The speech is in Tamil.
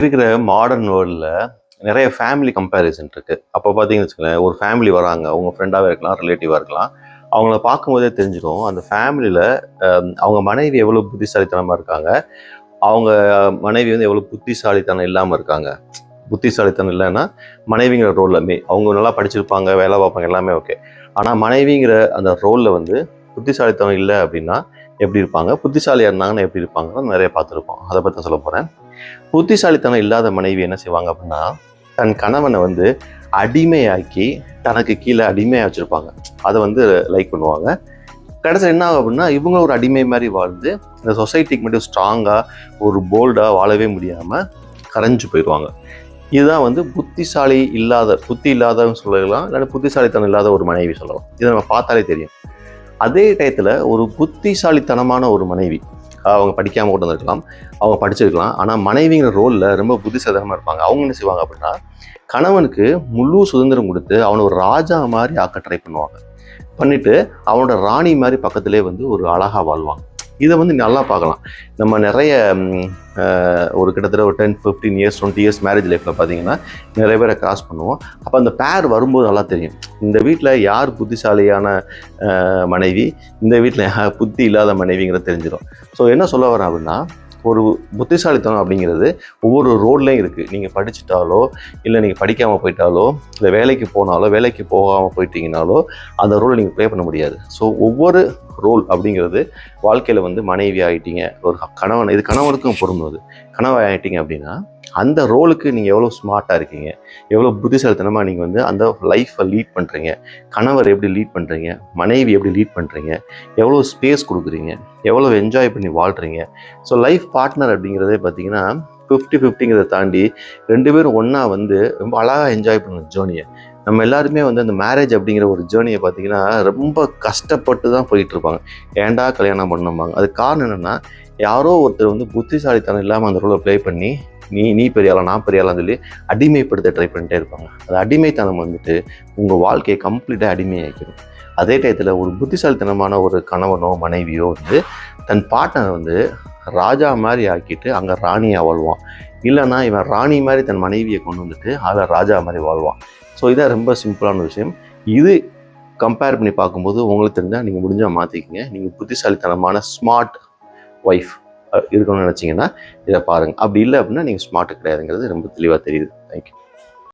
இருக்கிற மாடர்ன் வேர்ல்டில் நிறைய ஃபேமிலி கம்பேரிசன் இருக்குது அப்போ பார்த்தீங்கன்னு வச்சுக்கோங்களேன் ஒரு ஃபேமிலி வராங்க அவங்க ஃப்ரெண்டாகவே இருக்கலாம் ரிலேட்டிவாக இருக்கலாம். அவங்கள பார்க்கும்போதே தெரிஞ்சிடும் அந்த ஃபேமிலியில் அவங்க மனைவி எவ்வளோ புத்திசாலித்தனமாக இருக்காங்க அவங்க மனைவி வந்து எவ்வளோ புத்திசாலித்தனம் இல்லாமல் இருக்காங்க. புத்திசாலித்தனம் இல்லைன்னா மனைவிங்கிற ரோலில் மே அவங்க நல்லா படிச்சிருப்பாங்க வேலை பார்ப்பாங்க எல்லாமே ஓகே ஆனால் மனைவிங்கிற அந்த ரோலில் வந்து புத்திசாலித்தனம் இல்லை அப்படின்னா எப்படி இருப்பாங்க? புத்திசாலியாக இருந்தாங்கன்னா எப்படி இருப்பாங்கன்னு நிறைய பார்த்துருப்போம். அதை பற்றி சொல்ல போகிறேன் புத்திசாலித்தனம் இல்லாத மனைவி என்ன செய்வாங்க அப்படின்னா தன் கணவனை வந்து அடிமையாக்கி தனக்கு கீழே அடிமையாக வச்சுருப்பாங்க. அதை வந்து லைக் பண்ணுவாங்க. கடைசியில் என்ன ஆகும் அப்படின்னா இவங்க ஒரு அடிமை மாதிரி வாழ்ந்து இந்த சொசைட்டிக்கு மட்டும் ஸ்ட்ராங்காக ஒரு போல்டாக வாழவே முடியாமல் கரைஞ்சு போயிடுவாங்க. இதுதான் வந்து புத்திசாலி இல்லாத புத்தி இல்லாதவங்க சொல்லலாம் இல்லாட்டி புத்திசாலித்தனம் இல்லாத ஒரு மனைவி சொல்லலாம். இதை நம்ம பார்த்தாலே தெரியும். அதே டயத்தில் ஒரு புத்திசாலித்தனமான ஒரு மனைவி அவங்க படிக்காமல் கொண்டு வந்திருக்கலாம். அவங்க படிச்சிருக்கலாம். ஆனால் மனைவிங்கிற ரோலில் ரொம்ப புத்திசாலித்தனமாக இருப்பாங்க. அவங்க என்ன செய்வாங்க அப்படின்னா கணவனுக்கு முழு சுதந்திரம் கொடுத்து அவனை ஒரு ராஜா மாதிரி ஆக்க ட்ரை பண்ணுவாங்க. பண்ணிவிட்டு அவனோட ராணி மாதிரி பக்கத்திலே வந்து ஒரு அழகாக வாழ்வாங்க. இதை வந்து நல்லா பார்க்கலாம். நம்ம நிறைய ஒரு கிட்டத்தட்ட ஒரு ten fifteen years twenty years marriage லைஃப்பில் பார்த்தீங்கன்னா நிறைய பேரை கிராஸ் பண்ணுவோம். அப்போ அந்த பேர் வரும்போது நல்லா தெரியும். இந்த வீட்டில் யார் புத்திசாலியான மனைவி? இந்த வீட்டில் யார் புத்தி இல்லாத மனைவிங்கிறது தெரிஞ்சிடும் ஸோ என்ன சொல்ல வரேன் அப்படின்னா ஒரு புத்திசாலித்தனம் அப்படிங்கிறது ஒவ்வொரு ரோட்லேயும் இருக்குது நீங்கள் படிச்சிட்டாலோ இல்லை நீங்கள் படிக்காமல் போயிட்டாலோ இல்லை வேலைக்கு போனாலோ வேலைக்கு போகாமல் போயிட்டீங்கனாலோ அந்த ரோலை நீங்கள் ப்ளே பண்ண முடியாது. ஸோ ஒவ்வொரு ரோல் அப்படிங்கிறது வாழ்க்கையில் வந்து மனைவி ஆகிட்டீங்க ஒரு கணவன் இது கணவனுக்கும் பொருந்துவது கணவன் ஆகிட்டீங்க அப்படின்னா அந்த ரோலுக்கு நீங்கள் எவ்வளோ ஸ்மார்ட்டாக இருக்கீங்க எவ்வளோ புத்திசாலித்தனமாக நீங்கள் வந்து அந்த லைஃப்பை லீட் பண்ணுறீங்க கணவர் எப்படி லீட் பண்ணுறீங்க மனைவி எப்படி லீட் பண்ணுறீங்க எவ்வளோ ஸ்பேஸ் கொடுக்குறீங்க எவ்வளோ என்ஜாய் பண்ணி வாழ்கிறீங்க ஸோ லைஃப் பார்ட்னர் அப்படிங்கிறதே பார்த்தீங்கன்னா ஃபிஃப்டி ஃபிஃப்டிங்கிறத தாண்டி ரெண்டு பேரும் ஒன்றா வந்து ரொம்ப அழகாக என்ஜாய் பண்ணுங்க ஜேர்னியை நம்ம எல்லாருமே வந்து அந்த மேரேஜ் அப்படிங்கிற ஒரு ஜேர்னியை பார்த்தீங்கன்னா ரொம்ப கஷ்டப்பட்டு தான் போயிட்டு இருப்பாங்க ஏன்டா கல்யாணம் பண்ணும்பாங்க அது காரணம் என்னென்னா யாரோ ஒருத்தர் வந்து புத்திசாலித்தனம் இல்லாமல் அந்த ரோலை ப்ளே பண்ணி நீ நீ பெரியாளா நான் பெரியாளான்னு சொல்லி அடிமைப்படுத்த ட்ரை பண்ணிட்டே இருப்பாங்க. அது அடிமைத்தனம் வந்துட்டு உங்கள் வாழ்க்கையை கம்ப்ளீட்டாக அடிமையாக்கிடும். அதே டயத்தில் ஒரு புத்திசாலித்தனமான ஒரு கணவனோ மனைவியோ வந்து தன் பாட்டனை வந்து ராஜா மாதிரி ஆக்கிட்டு அங்கே ராணியாக வாழ்வான். இல்லைன்னா இவன் ராணி மாதிரி தன் மனைவியை கொண்டு வந்துட்டு அவன் ராஜா மாதிரி வாழ்வான். ஸோ இதான் ரொம்ப சிம்பிளான விஷயம். இது கம்பேர் பண்ணி பார்க்கும்போது உங்களுக்கு தெரிஞ்சால் நீங்கள் முடிஞ்சால் மாற்றிக்கிங்க நீங்கள் புத்திசாலித்தனமான ஸ்மார்ட் ஒய்ஃப் இருக்கணும்னு நினச்சிங்கன்னா இதை பாருங்கள் அப்படி இல்லை அப்படின்னா நீங்கள் ஸ்மார்ட்டு கிடையாதுங்கிறது ரொம்ப தெளிவாக தெரியுது. தேங்க்யூ